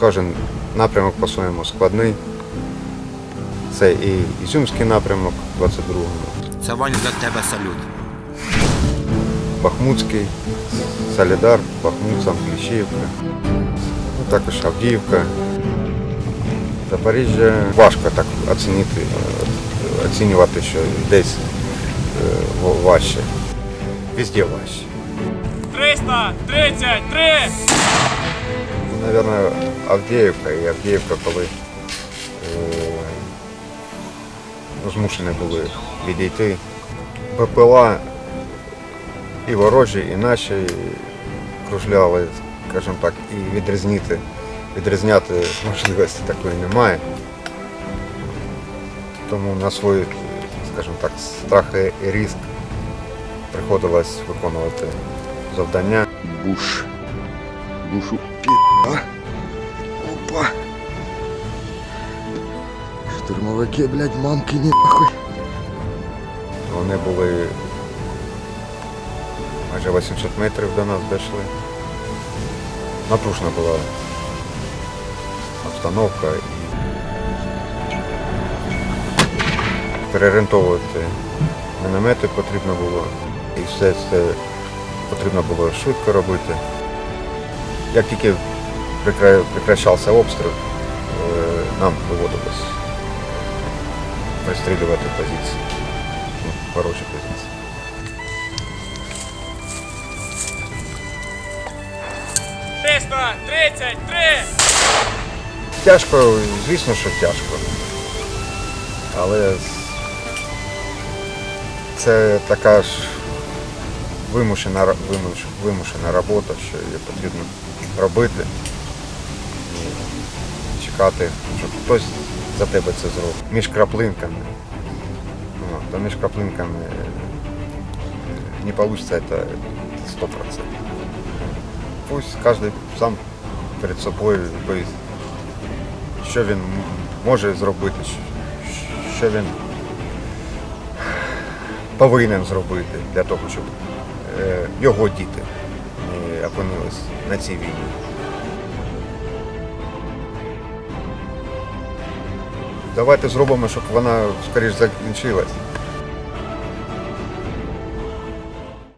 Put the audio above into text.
Кожен напрямок по-своєму складний. Це і Ізюмський напрямок 22-му, Це Вань для тебе салют. Бахмутський, Солідар, Бахмут, сам ну, також Авдіївка. Запоріжжя важко так оцінити, оцінювати, що десь е, важче. Везде важче. 333! Наверное, Авдіївка і Авдіївка, коли е, змушені були відійти. БПЛА і ворожі, і наші кружляли, скажімо так, і відрізнити, відрізняти можливості такої немає. Тому на свій, скажімо так, страх і ризик приходилось виконувати завдання. Буш. Бушу. А? Опа. Штурмовики, блядь, мамки не нахуй. Вони були майже 800 метрів до нас дійшли. Напружена була обстановка і переорієнтовувати міномети потрібно було. І все це потрібно було швидко робити. Як тільки прекращався обстріл, е, нам доводилось пристрілювати позиції. Ну, позиції. Триста тридцять три! Тяжко, звісно, що тяжко. Але це така ж вимушена, вимушена робота, що її потрібно робити чекати, щоб хтось за тебе це зробив. Між краплинками. Ну, то між краплинками е, не вийде це 100%. Пусть кожен сам перед собою відповість що він може зробити, що- він повинен зробити для того, щоб його діти не опинились на цій війні. Давайте зробимо, щоб вона скоріш закінчилась.